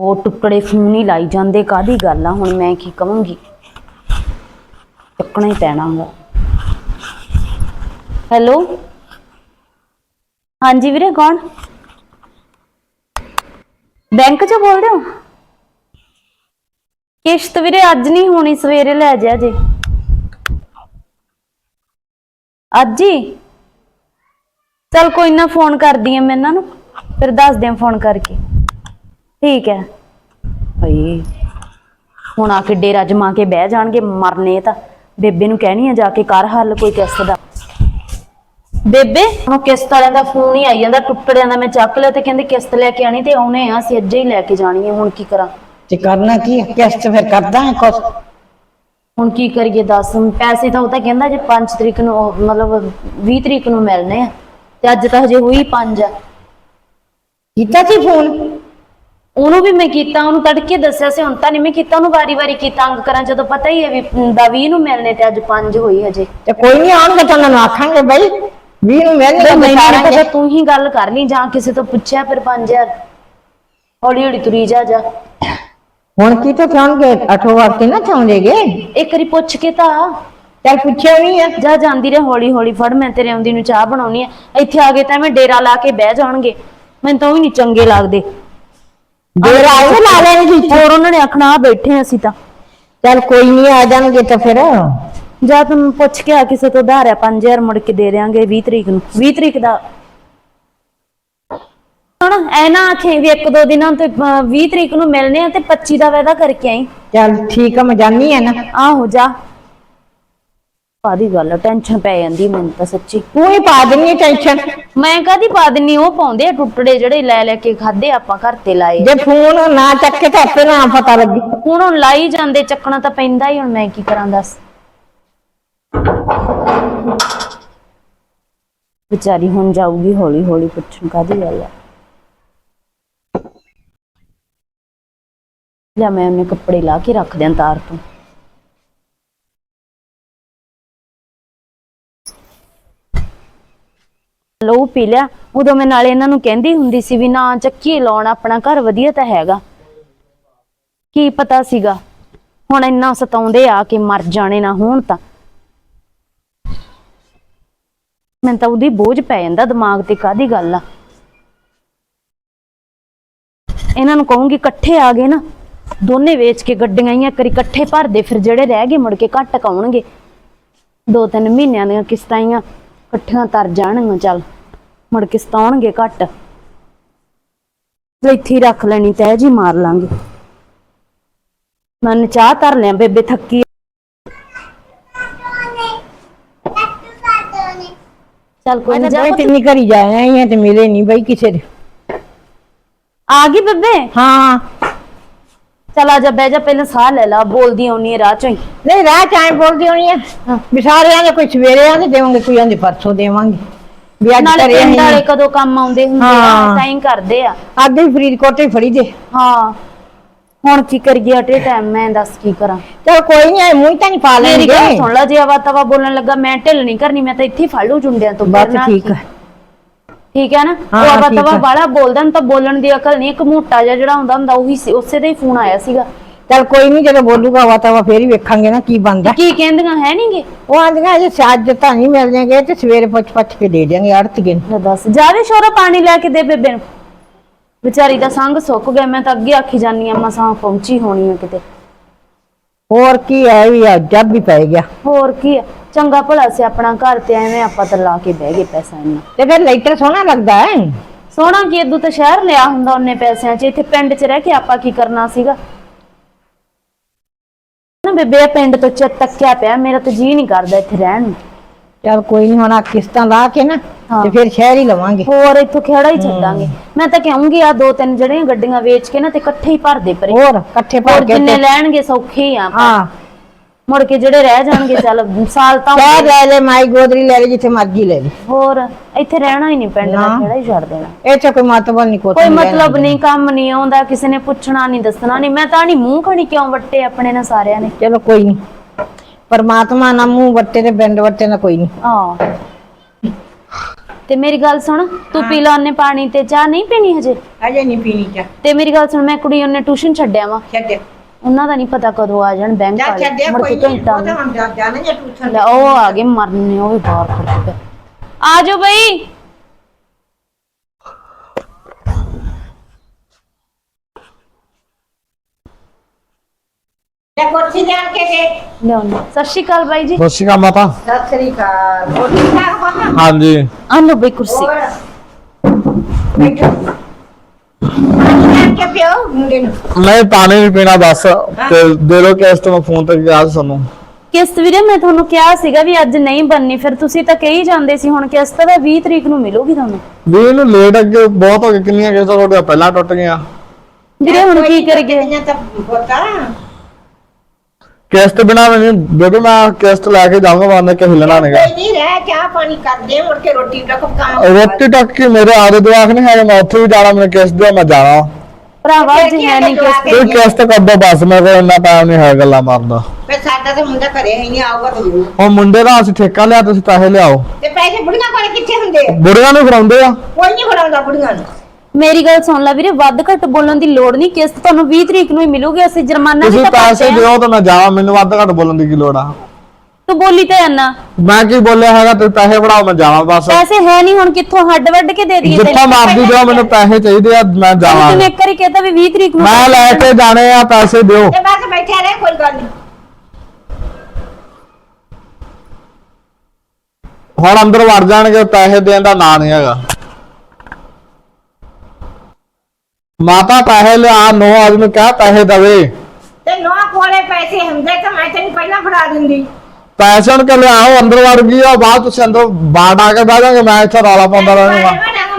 ਉਹ ਟੁਕੜੇ ਫੋਨ ਹੀ ਲਾਈ ਜਾਂਦੇ ਕਾਦੀ ਗੱਲ ਆ? ਹੁਣ ਮੈਂ ਕੀ ਕਵਾਂਗੀ? ਚੱਕਣਾ ਹੀ ਪੈਣਾਗਾ ਹੈਲੋ? ਹਾਂਜੀ ਵੀਰੇ, ਕੌਣ? ਬੈਂਕ 'ਚ ਬੋਲ ਰਹੇ ਹੋ? ਕਿਸ਼ਤ ਵੀਰੇ, ਅੱਜ ਨਹੀਂ ਹੋਣੀ, ਸਵੇਰੇ ਲੈ ਜਾ ਜੇ। ਅੱਜ ਹੀ? ਚਲ ਕੋਈ ਨਾ, ਫੋਨ ਕਰਦੀ ਆ ਮੈਂ ਇਹਨਾਂ ਨੂੰ। ਫਿਰ ਦੱਸ ਦਿਆਂ ਫੋਨ ਕਰਕੇ। ਠੀਕ ਹੈ। ਭਈ ਹੁਣ ਆ ਕੇ ਡੇਰਾ ਜਮਾ ਕੇ ਬਹਿ ਜਾਣਗੇ ਮਰਨੇ ਤਾਂ। ਬੇਬੇ ਨੂੰ ਕਹਿਣੀ ਆ ਜਾ ਕੇ ਕਰ ਹੱਲ ਕੋਈ ਕਿਸ਼ਤ ਦਾ। ਬੇਬੇ? ਹੁਣ ਕਿਸ਼ਤ ਵਾਲਿਆਂ ਦਾ ਫੋਨ ਹੀ ਆਈ ਜਾਂਦਾ ਟੁੱਟੜਿਆਂ ਦਾ ਮੈਂ ਚੱਕ ਲਿਆ ਤੇ ਕਹਿੰਦੇ ਕਿਸ਼ਤ ਲੈ ਕੇ ਆਣੀ ਤੇ ਆਉਣੇ ਆ ਅਸੀਂ ਅੱਜ ਹੀ ਲੈ ਕੇ ਜਾਣੀ ਹੈ ਹੁਣ ਕੀ ਕਰਾਂ? ਤੇ ਕਰਨਾ ਕੀ ਹੈ? ਕਿਸ਼ਤ ਫਿਰ ਕਰਦਾ ਹੈ ਕੁਛ। ਹੁਣ ਕੀ ਕਰੀਏ ਦੱਸ? ਪੈਸੇ ਤਾਂ ਉਹ ਤਾਂ ਕਹਿੰਦਾ ਜੇ 5 ਤਰੀਕ ਨੂੰ ਉਹ ਮਤਲਬ 20 ਤਰੀਕ ਨੂੰ ਮਿਲਨੇ ਆ। ਤੇ ਅੱਜ ਤਾਂ ਹਜੇ ਹੋਈ 5 ਆ ਕੀਤਾ ਸੀ ਫੋਨ? ਉਹਨੂੰ ਵੀ ਮੈਂ ਕੀਤਾ ਉਹਨੂੰ ਤੜਕੇ ਦੱਸਿਆ ਸੀ ਹੁਣ ਤਾਂ ਨਹੀਂ ਮੈਂ ਕੀਤਾ ਉਹਨੂੰ ਵਾਰੀ-ਵਾਰੀ ਕੀਤਾ ਅੰਗ ਕਰਾਂ ਜਦੋਂ ਪਤਾ ਹੀ ਹੈ ਵੀ ਦਾ 20 ਨੂੰ ਮਿਲਨੇ ਤੇ ਅੱਜ 5 ਹੋਈ ਹਜੇ। ਤੇ ਕੋਈ ਨਹੀਂ ਆਉਣਗੇ ਤਾਂ ਉਹਨਾਂ ਨੂੰ ਆਖਾਂਗੇ ਬਈ ਵੀ ਨੂੰ ਮਿਲ ਤੇ ਵਿਚਾਰਾਂਗੇ ਤੂੰ ਹੀ ਗੱਲ ਕਰ ਲਈ ਜਾਂ ਕਿਸੇ ਤੋਂ ਪੁੱਛਿਆ ਫਿਰ 5000 ਹੌਲੀ ਹੌਲੀ ਤੁਰੀ ਜਾ ਜਾ। ਹੁਣ ਕੀ ਤਾਂ ਚਾਹਣਗੇ? ਅਠੋ ਵਕਤ ਨਾ ਚਾਹੁੰਦੇਗੇ ਇੱਕ ਵਾਰੀ ਪੁੱਛ ਕੇ ਤਾਂ ਚੱਲ ਪੁੱਛਿਆ ਨਹੀਂ ਹੈ ਜਾ ਜਾਂਦੀ ਰਹੇ ਹੌਲੀ ਹੌਲੀ ਫੜ ਮੈਂ ਤੇਰੇ ਆਉਂਦੀ ਨੂੰ ਚਾਹ ਬਣਾਉਣੀ ਆ। ਇੱਥੇ ਆ ਗਏ ਤਾਂ ਐਵੇਂ ਡੇਰਾ ਲਾ ਕੇ ਬਹਿ ਜਾਣਗੇ। ਮੈਨੂੰ ਤਾਂ ਉਹ ਵੀ ਨਹੀਂ ਚੰਗੇ ਲੱਗਦੇ। ਦੇਰ ਆਏ ਲਾ ਲੈਣਗੇ ਹੋਰ ਉਹਨਾਂ ਨੇ ਆਖਣਾ ਆ ਬੈਠੇ ਹਾਂ ਅਸੀਂ ਤਾਂ। ਚੱਲ ਕੋਈ ਨਹੀਂ ਆ ਜਾਣਗੇ ਤਾਂ ਫਿਰ। ਜਾਂ ਤੂੰ ਪੁੱਛ ਕੇ ਆ ਕਿਸੇ ਤੋਂ ਉਧਾਰਿਆ 5000 ਮੁੜ ਕੇ ਦੇ ਦੇਾਂਗੇ 20 ਤਰੀਕ ਨੂੰ। 20 ਤਰੀਕ ਦਾ। ਹੁਣ ਐ ਨਾ ਆਖੇ ਵੀ ਇੱਕ ਦੋ ਦਿਨਾਂ ਤੇ ਅਹ, 20 ਤਰੀਕ ਨੂੰ ਮਿਲਨੇ ਆ ਤੇ 25 ਦਾ ਵਾਅਦਾ ਕਰਕੇ ਆਈ। ਚੱਲ ਠੀਕ ਆ ਮੈਂ ਜਾਣੀ ਹੈ ਨਾ। ਆਹੋ ਜਾ। ਕਾਦੀ ਗੱਲ ਟੈਨਸ਼ਨ ਪੈ ਜਾਂਦੀ ਮੈਨੂੰ ਤਾਂ ਸੱਚੀ। ਤੂੰ ਹੀ ਪਾ ਦਿੰਨੀ ਟੈਨਸ਼ਨ ਮੈਂ ਕਾਦੀ ਪਾ ਦਿੰਨੀ ਉਹ ਪਾਉਂਦੇ ਆ ਟੁੱਟੜੇ ਜਿਹੜੇ ਲੈ ਲੈ ਕੇ ਖਾਦੇ ਆਪਾਂ ਘਰ ਤੇ ਲਾਏ ਜੇ ਫੋਨ ਨਾ ਚੱਕੇ ਤਾਂ ਆਪੇ ਨਾ ਪਤਾ ਲੱਗੇ। ਹੁਣ ਉਹ ਲਾਈ ਜਾਂਦੇ ਚੱਕਣਾ ਤਾਂ ਪੈਂਦਾ ਹੀ ਹੁਣ ਮੈਂ ਕੀ ਕਰਾਂ ਦੱਸ। ਵਿਚਾਰੀ ਹੁਣ ਜਾਊਗੀ ਹੌਲੀ ਹੌਲੀ ਪੁੱਛਣ ਕਾਦੀ ਗੱਲ ਆ। ਲਿਆ ਮੈਂ ਉਹਨੇ ਕੱਪੜੇ ਲਾ ਕੇ ਰੱਖ ਦਿਆਂ ਤਾਰ ਤੋਂ। ਲੋ ਪੀ ਲਿਆ। ਉਦੋਂ ਮੈਂ ਨਾਲੇ ਇਹਨਾਂ ਨੂੰ ਕਹਿੰਦੀ ਹੁੰਦੀ ਸੀ ਵੀ ਨਾ ਚੱਕੀ ਲਾਉਣ, ਆਪਣਾ ਘਰ ਵਧੀਆ ਤਾਂ ਹੈਗਾ। ਕੀ ਪਤਾ ਸੀਗਾ? ਹੁਣ ਇੰਨਾ ਸਤਾਉਂਦੇ ਆ ਕਿ ਮਰ ਜਾਣੇ ਨਾ ਹੋਣ ਤਾਂ। ਮੈਨੂੰ ਤਾਂ ਉਹਦੀ ਬੋਝ ਪੈ ਜਾਂਦਾ ਦਿਮਾਗ ਤੇ ਕਾਦੀ ਗੱਲ ਆ? ਇਹਨਾਂ ਨੂੰ ਕਹੂੰਗੀ ਇਕੱਠੇ ਆ ਗਏ ਨਾ। ਦੋਨੇ ਵੇਚ ਕੇ ਗੱਡੀਆਂ ਹੀ ਕਰੀ ਇਕੱਠੇ ਭਰਦੇ ਫਿਰ ਜਿਹੜੇ ਰਹਿ ਗਏ ਮੁੜ ਕੇ ਘੱਟ ਕਾਉਣਗੇ ਦੋ ਤਿੰਨ ਮਹੀਨਿਆਂ ਦੀਆਂ ਕਿਸ਼ਤਾਂ ਹੀ ਇਕੱਠੀਆਂ ਤਰ ਜਾਣਗੀਆਂ ਚੱਲ। ਮੁੜ ਕੇ ਸਤਾਉਣਗੇ ਘੱਟ। ਇੱਥੇ ਹੀ ਰੱਖ ਲੈਣੀ ਤੈ ਜੀ ਮਾਰ ਲਾਂਗੇ। ਮੈਂ ਚਾਹ ਧਰ ਲਿਆ ਬੇਬੇ ਥੱਕੀ। ਚੱਲ ਕੋਈ ਮੈਂ ਨੀ, ਜਾ ਤਿੰਨੀ ਘਰੀ ਜਾਇਆ ਹੈ ਤੇ ਮਿਲੇ ਨਹੀਂ ਬਈ ਕਿਸੇ ਦੇ। ਆ ਗਈ ਬੇਬੇ? ਹਾਂ। ਚੱਲ ਆ ਜਾ ਬਹਿ ਜਾ ਪਹਿਲਾਂ ਸਾਹ ਲੈ ਲਾ ਬੋਲਦੀ ਆਉਣੀ ਰਾਹ ਚੋਂ ਹੀ। ਨਹੀਂ ਰਾਹ ਚਾਏ ਬੋਲਦੀ ਹੋਣੀ ਆ। ਵੀ ਸਾਰਿਆਂ ਦੇ ਕੋਈ ਸਵੇਰੇ ਆਂਦੇ ਦੇਵਾਂਗੇ ਕੋਈ ਆਂਦੇ ਪਰਸੋਂ ਦੇਵਾਂਗੇ। ਵੀ ਅੱਜ ਨਾਲੇ ਕਰੇ ਪਿੰਡ ਵਾਲੇ ਕਦੋਂ ਕੰਮ ਆਉਂਦੇ ਹੁੰਦੇ ਆ ਹਾਂ। ਤਾਂ ਹੀ ਕਰਦੇ ਆ। ਅੱਜ ਹੀ ਫਰੀਦਕੋਟ ਹੀ ਫੜੀ ਦੇ ਹਾਂ। ਹੁਣ ਕੀ ਕਰੀਏ ਅਟੇ ਟਾਈਮ ਮੈਂ ਦੱਸ ਕੀ ਕਰਾਂ। ਚਲ ਕੋਈ ਨਹੀਂ ਮੂੰਹ ਤਾਂ ਨਹੀਂ ਪਾ ਮੇਰੀ ਗੱਲ ਲੈਣਗੇ ਸੁਣ ਲਾ ਜੇ ਆਵਾ ਤਵਾ ਬੋਲਣ ਲੱਗਾ ਮੈਂ ਢਿੱਲ ਨਹੀਂ ਕਰਨੀ ਮੈਂ ਤਾਂ ਇੱਥੇ ਹੀ ਫੜ ਲੂ ਜੁੰਡਿਆਂ ਤੋਂ ਬਸ ਠੀਕ ਹੈ ਠੀਕ ਹੈ ਨਾ? ਹਾਂ, ਉਹ ਠੀਕ ਤਵਾ ਹੈ। ਬਾਲਾ ਬੋਲਦਾ ਨੂੰ ਤਾਂ ਬੋਲਣ ਦੀ ਅਕਲ ਨਹੀਂ ਇੱਕ ਮੋਟਾ ਜਿਹਾ ਜਿਹੜਾ ਹੁੰਦਾ ਹੁੰਦਾ ਉਹੀ ਸੀ ਉਸੇ ਦਾ ਹੀ ਫੋਨ ਆਇਆ ਸੀਗਾ। ਚਲ ਕੋਈ ਨਹੀਂ ਜਦੋਂ ਬੋਲੂਗਾ ਵਾ ਤਾਂ ਫੇਰ ਹੀ ਵੇਖਾਂਗੇ ਨਾ ਕੀ ਬਣਦਾ। ਕੀ ਕਹਿੰਦੀਆਂ ਹੈ ਨਹੀਂਗੇ ਉਹ ਆਂਦੀਆਂ ਜੇ ਸਾਜ ਤਾਂ ਨਹੀਂ ਮਿਲ ਜਾਣਗੇ ਤੇ ਸਵੇਰੇ ਪੁੱਛ ਪੁੱਛ ਕੇ ਦੇ ਦਿਆਂਗੇ ਅੜਤਗੇ ਲੈ ਦੱਸ ਜਾਵੇ ਸ਼ੋਰਾ ਪਾਣੀ ਲੈ ਕੇ ਦੇ ਬੇਬੇ ਨੂੰ। ਵਿਚਾਰੀ ਦਾ ਸੰਗ ਸੁੱਕ ਗਿਆ ਮੈਂ ਤਾਂ ਅੱਗੇ ਆਖੀ ਜਾਨੀ ਆ ਮਸਾਂ ਪਹੁੰਚੀ ਹੋਣੀ ਆ ਕਿਤੇ। ਹੋਰ ਕੀ ਹੈ ਵੀ ਜੱਬ ਵੀ ਪੈ ਗਿਆ। ਹੋਰ ਕੀ ਆ? ਚੰਗਾ ਭਲਾ ਸੀ ਆਪਣਾ ਘਰ ਤੇ ਐਵੇਂ ਆਪਾਂ ਤਾਂ ਲਾ ਕੇ ਬਹਿ ਗਏ ਪੈਸਾ ਇੰਨਾ ਤੇ ਫਿਰ ਲੈਟਰ ਸੋਹਣਾ ਲੱਗਦਾ ਹੈ? ਸੋਹਣਾ ਕੀ ਇਦੋਂ ਤਾਂ ਸ਼ਹਿਰ ਲਿਆ ਹੁੰਦਾ ਉਹਨੇ ਪੈਸਿਆਂ 'ਚ ਇੱਥੇ ਪਿੰਡ 'ਚ ਰਹਿ ਕੇ ਆਪਾਂ ਕੀ ਕਰਨਾ ਸੀਗਾ? ਨਾ ਬੇਬੇ ਪਿੰਡ ਤੋਂ ਚਿੱਤ ਤੱਕਿਆ ਪਿਆ ਮੇਰਾ ਤਾਂ ਜੀ ਨਹੀਂ ਕਰਦਾ ਇੱਥੇ ਰਹਿਣ ਨੂੰ। ਚਲ ਕੋਈ ਨਹੀਂ ਹੁਣ ਆ ਕਿਸ਼ਤਾਂ ਲਾ ਕੇ ਨਾ ਹਾਂ। ਤੇ ਫਿਰ ਸ਼ਹਿਰ ਹੀ ਲਵਾਂਗੇ। ਹੋਰ ਇੱਥੋਂ ਖੇੜਾ ਹੀ ਛੱਡਾਂਗੇ। ਮੈਂ ਤਾਂ ਕਹੂੰਗੀ ਆ ਦੋ ਤਿੰਨ ਜਿਹੜੀਆਂ ਗੱਡੀਆਂ ਵੇਚ ਕੇ ਨਾ ਤੇ ਇਕੱਠੇ ਹੀ ਭਰਦੇ ਪਰੇ। ਹੋਰ ਇਕੱਠੇ ਹੋਰ ਭਰ ਕੇ ਜਿੰਨੇ ਤੇ- ਲੈਣਗੇ ਸੌਖੇ ਹੀ ਆ। ਹਾਂ। ਮੁੜ ਕੇ ਜਿਹੜੇ ਰਹਿ ਜਾਣਗੇ ਚੱਲ ਸਾਲ ਤਾਂ ਸ਼ਹਿਰ ਲੈ ਲੈ ਮਾਈ ਗੋਦਰੀ ਲੈ ਲੈ ਜਿੱਥੇ ਮਰਜ਼ੀ ਲੈ ਲੈ। ਹੋਰ ਇੱਥੇ ਰਹਿਣਾ ਹੀ ਨਹੀਂ ਪਿੰਡ ਦਾ। ਖੇੜਾ ਹੀ ਛੱਡ ਦੇਣਾ। ਇਹ ਚ ਕੋਈ ਮਤਲਬ ਨਹੀਂ ਕੋਈ ਕੋਈ ਮਤਲਬ ਨਹੀਂ। ਕੰਮ ਨਹੀਂ ਆਉਂਦਾ ਕਿਸੇ ਨੇ ਪੁੱਛਣਾ ਨਹੀਂ ਦੱਸਣਾ ਨਹੀਂ। ਮੈਂ ਤਾਂ ਨਹੀਂ ਮੂੰਹ ਖਣੀ ਕਿਉਂ ਵੱਟੇ ਆਪਣੇ ਨਾਲ ਸਾਰਿਆਂ ਨੇ? ਚਲੋ ਕੋਈ ਨਹੀਂ ਪਰਮਾਤਮਾ ਨਾ ਮੂੰਹ ਵੱਟੇ ਤੇ ਬਿੰਦ ਵੱਟੇ ਨਾ ਕੋਈ ਨਹੀਂ ਆ ਤੇ ਮੇਰੀ ਗੱਲ ਸੁਣ ਤੂੰ ਪੀ ਲਾ ਉਹਨੇ ਪਾਣੀ ਤੇ ਚਾਹ ਨਹੀਂ ਪੀਣੀ ਹਜੇ? ਅਜੇ ਨਹੀਂ ਪੀਣੀ ਚਾ ਤੇ ਮੇਰੀ ਗੱਲ ਸੁਣ ਮੈਂ ਕੁੜੀ ਉਹਨੇ ਟਿਊਸ਼ਨ ਛੱਡਿਆ ਵਾ। ਛੱਡ ਉਹਨਾਂ ਦਾ ਨਹੀਂ ਪਤਾ ਕਦੋਂ ਆ ਜਾਣ ਬੈਂਕ ਜਾ ਵਾਲੇ ਛੱਡਿਆ ਮੁੜ ਕੋਈ ਕੇ ਨਹੀਂ ਘੰਟਾ ਉਹ ਤਾਂ ਹੁਣ ਜਾ- ਜਾਣਾ ਜਾਂ ਲੈ ਉਹ ਆ ਗਏ ਮਰਨੇ ਉਹ ਵੀ ਬਾਹਰ ਖੜੇ ਆ ਜਾਓ ਬਈ। ਲੈ ਕੁਰਸੀ ਲਿਆ ਕੇ ਦੇ। ਲਿਆਉਣੀ ਸਤਿ ਸ਼੍ਰੀ ਅਕਾਲ ਬਾਈ ਜੀ। ਸਤਿ ਸ਼੍ਰੀ ਅਕਾਲ ਮਾਤਾ। ਸਤਿ ਸ੍ਰੀ ਅਕਾਲ। ਹੋਰ ਠੀਕ ਠਾਕ ਬਾਬਾ ਹਾਂਜੀ। ਆ ਲਓ ਬਈ ਕੁਰਸੀ। ਹੋਰ। ਬੈਠੋ। ਕੇ ਪਿਓ ਮੁੰਡੇ ਨੂੰ? ਨਹੀਂ ਪਾਣੀ ਨਹੀਂ ਪੀਣਾ ਬਸ। ਤੇ ਦੇ ਲੋ ਕਿ ਇਸ ਤੋਂ ਮੈਂ ਫੋਨ ਤੇ ਗਿਆ ਸੀ ਤੁਹਾਨੂੰ। ਕਿਸ਼ਤ ਵੀਰੇ ਮੈਂ ਤੁਹਾਨੂੰ ਕਿਹਾ ਸੀਗਾ ਵੀ ਅੱਜ ਨਹੀਂ ਬੰਨੀ ਫਿਰ ਤੁਸੀਂ ਤਾਂ ਕਹੀ ਜਾਂਦੇ ਸੀ ਹੁਣ ਕਿਸ਼ਤ ਦਾ 20 ਤਰੀਕ ਨੂੰ ਮਿਲੂਗੀ ਤੁਹਾਨੂੰ। ਵੀ ਇਹਨੂੰ ਲੇਟ ਅੱਗੇ ਬਹੁਤ ਹੋ ਗਏ ਕਿੰਨੀਆਂ ਕਿਸ਼ਤਾਂ ਤੁਹਾਡੀਆਂ ਪਹਿਲਾਂ ਟੁੱਟ ਗਈਆਂ? ਵੀਰੇ ਹੁਣ ਕੀ ਕਰੀਏ? ਇਹਨਾਂ ਤਾਂ ਪਤਾ ਕਿਸ਼ਤ ਬਿਨਾ ਮੈਨੂੰ ਬੇਬੇ ਮੈਂ ਕਿਸ਼ਤ ਲੈ ਕੇ ਜਾਊਂਗਾ ਮਾਰਨੇ ਕਿ ਹਿੱਲਣਾ ਨਹੀਂਗਾ। ਕੋਈ ਨਹੀਂ ਰਹਿ ਚਾਹ ਪਾਣੀ ਕਰਦੇ ਮੁੜ ਕੇ ਰੋਟੀ ਦਾ ਕੰਮ ਰੋਟੀ ਟੱਕ ਕੇ ਮੇਰੇ ਆਦੇ ਦੁਆਖ ਨਹੀਂ ਹੈਗੇ ਮੈਂ ਉੱਥੇ ਵੀ ਜਾਣਾ ਮੈਨੂੰ ਕਿਸ਼ਤ ਦਿਓ ਮੈਂ ਜਾਣਾ। ਭਰਾਵਾ ਹੈ ਨਹੀਂ ਕਿਸ਼ਤ ਬਸ ਮੇਰੇ ਕੋਲ ਇੰਨਾ ਟਾਈਮ ਨਹੀਂ ਹੈ ਗੱਲਾਂ ਮਾਰਦਾ ਫਿਰ ਸਾਡਾ ਤਾਂ ਮੁੰਡਾ ਘਰੇ ਹੀ ਨਹੀਂ ਆਊਗਾ ਤਾਂ। ਜ਼ਰੂਰ ਉਹ ਮੁੰਡੇ ਦਾ ਅਸੀਂ ਠੇਕਾ ਲਿਆ ਤੁਸੀਂ ਪੈਸੇ ਲਿਆਓ। ਤੇ ਪੈਸੇ ਬੁੜੀਆਂ ਕੋਲ ਕਿੱਥੇ ਹੁੰਦੇ ਆ? ਬੁੜੀਆਂ ਨੂੰ ਫੜਾਉਂਦੇ ਆ। ਕੋਈ ਨਹੀਂ ਫੜਾਉਂਦਾ ਬੁੜੀਆਂ ਨੂੰ। ਮੇਰੀ ਗੱਲ ਸੁਣ ਲੈ ਵੀਰੇ ਵੱਧ ਘੱਟ ਬੋਲਣ ਦੀ ਲੋੜ ਨਹੀਂ ਕਿਸ਼ਤ ਤੁਹਾਨੂੰ 20 ਤਰੀਕ ਨੂੰ ਹੀ ਮਿਲੂਗੀ ਅਸੀਂ ਜੁਰਮਾਨਾ ਵੀ ਤੁਸੀਂ ਤਾਂ ਪੈਸੇ ਭਰਦੇ ਆ। ਦਿਓ ਤਾਂ ਮੈਂ ਜਾਵਾਂ ਮੈਨੂੰ ਵੱਧ ਘੱਟ ਬੋਲਣ ਦੀ ਕੀ ਲੋੜ ਆ? ਤੂੰ ਬੋਲੀ ਤੇ ਆਨਾ ਮੈਂ ਕੀ ਬੋਲਿਆ ਹੈਗਾ ਤੁਸੀਂ ਪੈਸੇ ਫੜਾਓ ਮੈਂ ਜਾਵਾਂ ਬਸ। ਪੈਸੇ ਹੈ ਨਹੀਂ ਹੁਣ ਕਿੱਥੋਂ ਹੱਡ ਵੱਢ ਕੇ ਦੇ ਦਈਏ ਜਿੱਥਾ ਮਾਰਦੀ ਦਿਓ ਮੈਨੂੰ ਪੈਸੇ ਚਾਹੀਦੇ ਆ ਮੈਂ ਜਾਵਾਂ। ਤੂੰ ਇੱਕ ਵਾਰੀ ਕਹਤਾ ਵੀ 20 ਤਰੀਕ ਨੂੰ ਮੈਂ ਲੈ ਕੇ ਜਾਣੇ ਆ ਪੈਸੇ ਦਿਓ। ਤੇ ਬਸ ਬੈਠਿਆ ਰਹਿ ਕੋਈ ਗੱਲ ਨਹੀਂ ਹੁਣ ਅੰਦਰ ਵੜ ਜਾਣਗੇ ਪੈਸੇ ਦੇਣ ਦਾ ਨਾਂ ਨਹੀਂ ਹੈਗਾ। ਮਾਤਾ ਪੈਸੇ ਲਿਆ ਨੋ ਆਦਮੀ ਕਹਾ ਪੈਸੇ ਦਵੇ। ਤੇ ਨੌ ਕੋਲੇ ਪੈਸੇ ਹੁੰਦੇ ਤਾਂ ਮੈਂ ਤੈਨੂੰ ਪਹਿਲਾਂ ਫੜਾ ਦਿੰਦੀ। ਪੈਸੇ ਹੁਣ ਲਿਆਓ ਅੰਦਰ ਵੜ ਗਈ ਆ, ਬਾਅਦ ਤੁਸੀਂ ਅੰਦਰ ਬਾੜ ਆ ਕੇ ਬਹਿ ਜਾਗੇ ਮੈਂ ਇੱਥੇ ਰੌਲਾ ਪਾਉਂਦਾ ਰਹਾਂਗਾ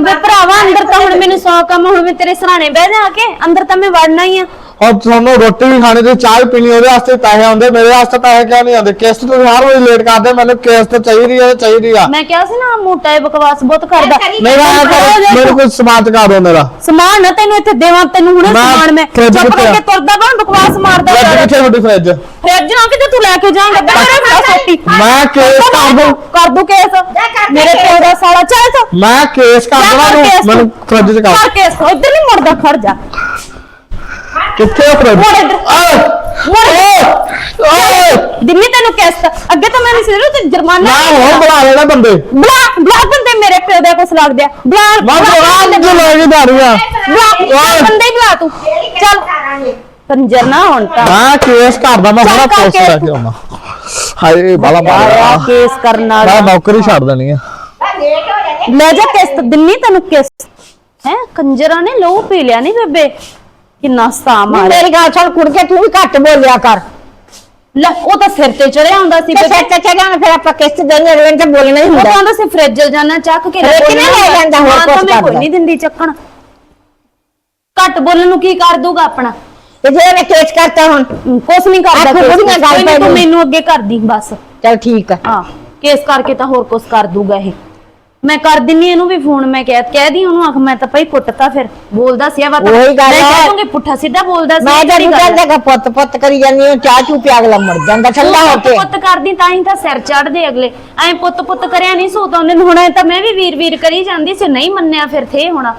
ਵੇ। ਭਰਾਵਾ, ਅੰਦਰ ਤਾਂ ਹੁਣ ਮੈਨੂੰ ਸੌ ਕੰਮ ਹੁਣ ਮੈਂ ਤੇਰੇ ਸਰਾਣੇ ਬਹਿ ਜਾ ਕੇ, ਅੰਦਰ ਤਾਂ ਮੈਂ ਵੜਨਾ ਹੀ ਆ। ਹੁਣ ਤੁਹਾਨੂੰ ਰੋਟੀ ਵੀ ਖਾਣੀ ਤੇ ਚਾਹ ਵੀ ਪੀਣੀ ਉਹਦੇ ਵਾਸਤੇ ਪੈਸੇ ਆਉਂਦੇ ਮੇਰੇ ਵਾਸਤੇ ਪੈਸੇ ਕਿਉਂ ਨਹੀਂ ਆਉਂਦੇ? ਕਿਸ਼ਤ ਤੁਸੀਂ ਹਰ ਵਾਰੀ ਲੇਟ ਕਰਦੇ ਮੈਨੂੰ ਕਿਸ਼ਤ ਚਾਹੀਦੀ ਹੈ ਚਾਹੀਦੀ ਆ। ਮੈਂ ਕਿਹਾ ਸੀ ਨਾ ਮੋਟਾ ਇਹ ਬਕਵਾਸ ਬਹੁਤ ਕਰਦਾ। ਮੇਰਾ ਕਰੋ, ਮੈਨੂੰ ਕੋਈ ਸਮਾਨ ਚਕਾ ਦਿਓ ਮੇਰਾ। ਸਮਾਨ ਨਾ ਤੈਨੂੰ ਇੱਥੇ ਦੇਵਾਂ ਤੈਨੂੰ ਹੁਣੇ ਮੈਂ ਸਮਾਨ ਮੈਂ। ਫਰਿੱਜ ਚੁੱਪ ਕਿੱਥੇ ਆ? ਕਰਕੇ ਤੁਰਦਾ ਬਣ ਬਕਵਾਸ ਮਾਰਦਾ ਫਰਿੱਜ ਜਾ। ਕਿੱਥੇ ਤੁਹਾਡੀ ਫਰਿੱਜ ਫਰਿੱਜ ਨਾ ਕਿਤੇ ਤੂੰ ਲੈ ਕੇ ਜਾਏਂਗਾ ਮੇਰੇ ਸੋਟੀ। ਮੈਂ ਕੇਸ ਕਰ ਦੂੰ ਕਰ ਦੂ ਕੇਸ ਕਰ ਮੇਰੇ। ਪਿਓ ਦਾ ਸਾਲਾ ਚੱਲ ਤੂੰ ਮੈਂ ਕੇਸ ਕਰ ਨੂੰ ਕੇਸ ਮੈਨੂੰ ਫਰਿੱਜ ਚ ਕਰ। ਕਰ ਕੇਸ ਇੱਧਰ ਨਹੀਂ ਮੁੜਦਾ ਖੜ ਜਾ। ਕਿੱਥੇ ਆ ਫਰਿੱਜ ਮੁੜ ਇੱਧਰ। ਓਏ ਮੁੜ। ਦਿੱਲੀ ਤੈਨੂੰ ਕਿਸ਼ਤ ਅੱਗੇ ਤਾਂ ਮੈਂ ਨਹੀਂ ਸੀ ਤੇ ਜੁਰਮਾਨਾ ਮੈਂ ਹੁਣ ਬੁਲਾ ਲੈਣਾ। ਬੰਦੇ। ਬਲਾ ਬਲਾ ਬੰਦੇ ਮੇਰੇ ਪਿਓ ਦਾ ਕੁਛ ਲੱਗ ਗਿਆ ਬਲਾ ਮੈਂ ਬੁਲਾ ਕੇ ਲੈ ਕੇ ਆ ਬੰਦੇ ਹੀ ਬਲਾ ਤੂੰ। ਚੱਲ। ਕੰਜਰ ਨਾ ਹੁਣ ਤਾਂ। ਮੈਂ ਕੇਸ ਕਰਦਾ ਮੈਂ ਹੁਣਾ ਕਰ ਪੁਲਿਸ ਲੈ ਕੇਸ। ਕੇ ਆਉਣਾ। ਹਾਏ ਬਾਲਾ ਬਾਲਾ। ਕੇਸ ਕਰਨ ਮੈਂ ਨੌਕਰੀ ਛੱਡ ਦੇਣੀ ਆ। ਲੈ ਜਾ ਕਿਸ਼ਤ ਦਿੰਨੀ ਤੈਨੂੰ ਕਿਸ਼ਤ ਹੈ ਕੰਜਰਾਂ ਨੇ ਲਹੂ ਪੀ ਲਿਆ ਨਹੀਂ ਬੇਬੇ। ਕਿੰਨਾ ਸਤਾ ਮਾਰਿਆ। ਮੇਰੀ ਗੱਲ ਸੁਣ ਕੁੜ ਕੇ ਤੂੰ ਵੀ ਘੱਟ ਬੋਲਿਆ ਕਰ। ਲੈ ਉਹ ਤਾਂ ਸਿਰ ਤੇ ਚੜਿਆ ਹੁੰਦਾ ਸੀ ਤੇ ਫਿਰ ਤੇ ਚੱਲਿਆ ਨਾ ਫਿਰ ਆਪਾਂ ਕਿਸ਼ਤ ਦੇਣੇ ਅਗਲੇ ਤਾਂ ਬੋਲਣਾ ਹੀ ਉਹ ਹੁੰਦਾ ਕਹਿੰਦਾ ਸੀ ਫ੍ਰਿਜ ਜਾਣਾ ਚੱਕ ਕੇ ਬੋਲਣਾ ਨਹੀਂ ਲੈ ਜਾਂਦਾ, ਹੋਰ ਹਾਂ, ਤਾਂ ਕੁਛ ਮੈਂ ਕੋਈ ਕਰਦਾ। ਨਹੀਂ ਦਿੰਦੀ ਚੱਕਣ। ਘੱਟ ਬੋਲਣ ਨੂੰ ਕੀ ਕਰ ਦੂਗਾ ਆਪਣਾ? ਤੇ ਜੇ ਮੈਂ ਕੇਸ ਕਰਤਾ ਹੁਣ। ਕੁਛ ਨਹੀਂ ਕਰਦਾ ਆਖੋ ਕੇਸ, ਉਹਦੀਆਂ ਗੱਲ ਤੂੰ ਪੈ। ਮੈਨੂੰ ਅੱਗੇ ਕਰਦੀ ਬਸ। ਚਲ ਠੀਕ ਆ। ਹਾਂ ਕੇਸ ਕਰਕੇ ਤਾਂ ਹੋਰ ਕੁਛ ਕਰ ਦੂਗਾ ਇਹ। ਮੈਂ ਕਰ ਦਿੰਨੀ ਇਹਨੂੰ ਵੀ ਫੋਨ ਮੈਂ ਕਹਿ ਕਹਿ ਦੀ ਉਹਨੂੰ ਆਖ ਮੈਂ ਤਾਂ ਭਾਈ ਕੁੱਟਤਾ ਫਿਰ ਬੋਲਦਾ ਸੀ ਆ ਵਾ ਉਹੀ ਗੱਲ ਮੈਂ ਹੈ। ਕਹਿ ਦੂੰਗੀ ਪੁੱਠਾ ਸਿੱਧਾ ਬੋਲਦਾ ਸੀ ਮੈਂ ਕਿਹੜੀ ਗੱਲ? ਕਹਿੰਦਾ ਕਿ ਪੁੱਤ ਪੁੱਤ ਕਰੀ ਜਾਂਦੀ ਹਾਂ ਚਾਹ ਚੂ ਪਿਆ ਅਗਲਾ ਮਰ ਜਾਂਦਾ ਠੰਡਾ ਹੋ ਪੁੱਤ ਕੇ ਪੁੱਤ ਕਰਦੀ ਤਾਂ ਹੀ ਤਾਂ ਸਿਰ ਚੜਦੇ ਅਗਲੇ ਐ ਪੁੱਤ ਪੁੱਤ ਕਰਿਆ ਨਹੀਂ ਸੋ ਤਾਂ ਉਹਨੇ ਹੁਣ ਐਂ ਤਾਂ ਮੈਂ ਵੀ ਵੀਰ ਵੀਰ ਕਰੀ ਜਾਂਦੀ ਸੀ ਨਹੀਂ ਮੰਨਿਆ ਫਿਰ ਥੇ ਹੋਣਾ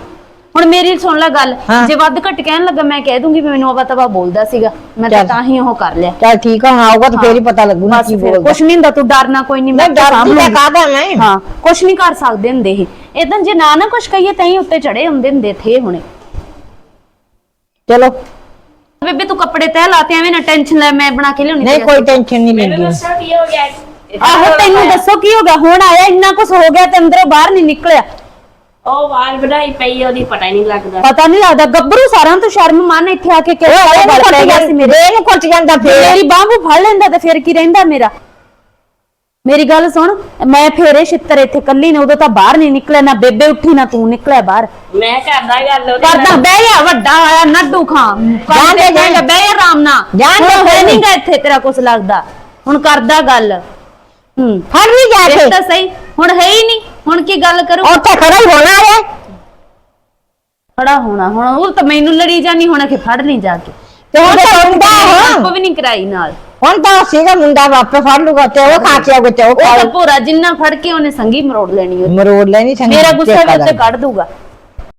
ਹੁਣ ਮੇਰੀ ਸੁਣ ਲੈ ਗੱਲ ਹਾਂ। ਜੇ ਵੱਧ ਘੱਟ ਕਹਿਣ ਲੱਗਾ ਮੈਂ ਕਹਿ ਦੂੰਗੀ ਵੀ ਮੈਨੂੰ ਅਵਾ ਤਵਾ ਬੋਲਦਾ ਸੀਗਾ ਮੈਂ ਤਾਂ ਚੱਲ। ਤਾਂ ਹੀ ਉਹ ਕਰ ਲਿਆ। ਚਲ ਠੀਕ ਆ ਹੁਣ ਆਊਗਾ ਤਾਂ ਫੇਰ ਹੀ ਪਤਾ ਲੱਗੂਗਾ ਬਸ ਕੀ ਫਿਰ ਬੋਲਦਾ। ਕੁਛ ਨਹੀਂ ਹੁੰਦਾ ਤੂੰ ਡਰਨਾ ਕੋਈ ਨਹੀਂ ਮੈਂ ਡਰਦੀ ਤਾਂ ਲੂੰਗੀ। ਕਾਹਦਾ ਮੈਂ? ਹਾਂ ਕੁਛ ਨਹੀਂ ਕਰ ਸਕਦੇ ਹੁੰਦੇ ਇਹ। ਇਦਾਂ ਜੇ ਨਾ ਨਾ ਕੁਛ ਕਹੀਏ ਤਾਂ ਹੀ ਉੱਤੇ ਚੜੇ ਹੁੰਦੇ ਹੁੰਦੇ ਥੇ ਹੁਣੇ। ਚਲੋ। ਬੇਬੇ ਤੂੰ ਕੱਪੜੇ ਤਹਿ ਲਾਤੇ ਐਵੇਂ ਨਾ ਟੈਨਸ਼ਨ ਲੈ ਮੈਂ ਬਣਾ ਕੇ ਲਿਆਉਣੀ ਨਹੀਂ ਤੇਰੇ ਕੋਈ ਟੈਨਸ਼ਨ ਨਹੀਂ ਲੈਂਦੀ ਆਹੋ ਤੈਨੂੰ ਦੱਸੋ ਕੀ ਹੋ ਗਿਆ? ਹੁਣ ਆਇਆ ਇੰਨਾ ਕੁਝ ਹੋ ਗਿਆ ਤੇ ਅੰਦਰੋਂ ਬਾਹਰ ਨਹੀਂ ਨਿਕਲਿਆ। ਉਹ ਵਾਲ ਵਧਾਈ ਪਈ ਉਹਦੀ ਪਤਾ ਹੀ ਨਹੀਂ ਲੱਗਦਾ। ਪਤਾ ਨਹੀਂ ਲੱਗਦਾ ਗੱਭਰੂ ਸਾਰਿਆਂ ਤੋਂ ਸ਼ਰਮ ਮੰਨ ਇੱਥੇ ਆ ਕੇ ਕਿਹੜਾ ਇਹ ਬਲ ਪੈ ਗਿਆ ਸੀ ਮੇਰੇ। ਇਹਨੂੰ ਕੁੱਟ ਜਾਂਦਾ ਜੇ ਫੇਰ। ਮੇਰੀ ਬਾਹ ਨੂੰ ਫੜ ਲੈਂਦਾ ਤੇ ਫਿਰ ਕੀ ਰਹਿੰਦਾ ਮੇਰਾ? ਮੇਰੀ ਗੱਲ ਸੁਣ ਮੈਂ ਫੇਰੇ ਛਿੱਤਰ ਇੱਥੇ ਕੱਲੀ ਨੇ ਉਦੋਂ ਤਾਂ ਬਾਹਰ ਨਹੀਂ ਨਿਕਲਿਆ ਨਾ ਬੇਬੇ ਉੱਠੀ ਨਾ ਤੂੰ ਨਿਕਲਿਆ ਬਾਹਰ। ਮੈਂ ਕਰਦਾ ਗੱਲ ਉਹਦੇ ਕਰਦਾ ਬਹਿ ਜਾ ਵੱਡਾ ਆਇਆ ਨੱਡੂ ਖਾਂ। ਜਾਣ ਦੇ, ਬਹਿ ਜਾ ਆਰਾਮ ਨਾਲ। ਜਾਣ ਦੇ, ਹੁਣ ਕੋਈ ਨਹੀਂ। ਗਾ ਇੱਥੇ ਤੇਰਾ ਕੁਝ ਲੱਗਦਾ। ਹੁਣ ਕਰਦਾ ਗੱਲ। ਹੂੰ। ਫੜ ਨਹੀਂ ਜਾ ਕੇ ਤਾਂ ਸਹੀ। ਹੁਣ ਹੈ ਹੀ ਨਹੀਂ ਹੁਣ ਕੀ ਗੱਲ ਕਰੂ? ਉੱਥੇ ਖੜਾ ਹੀ ਹੋਣਾ ਹੈ। ਖੜਾ ਹੋਣਾ ਹੁਣ ਉਹ ਤਾਂ ਮੈਨੂੰ ਲੜੀ ਜਾਨੀ ਹੁਣ ਕਿ ਫੜ ਨਹੀਂ ਜਾ ਕੇ। ਤੇ ਹੁਣ ਤਾਂ ਹੁੰਦਾ ਉਹ ਹੈ। ਵੀ ਨਹੀਂ ਕਰਾਈ ਨਾਲ। ਹੁਣ ਤਾਂ ਸੀਗਾ ਮੁੰਡਾ ਵਾਪੇ ਫੜ ਲੂਗਾ ਤੇ ਉਹ ਖਾ ਕੇ ਆਊਗਾ ਤੇ ਉਹ ਉਹ ਤਾਂ ਭੋਰਾ ਜਿੰਨਾ ਫੜ ਕੇ ਉਹਨੇ ਸੰਗੀ ਮਰੋੜ ਲੈਣੀ। ਮਰੋੜ ਲੈਣੀ ਸੰਗੀ ਮੇਰਾ ਗੁੱਸਾ ਵੀ ਉੱਤੇ। ਕੱਢ ਦੂਗਾ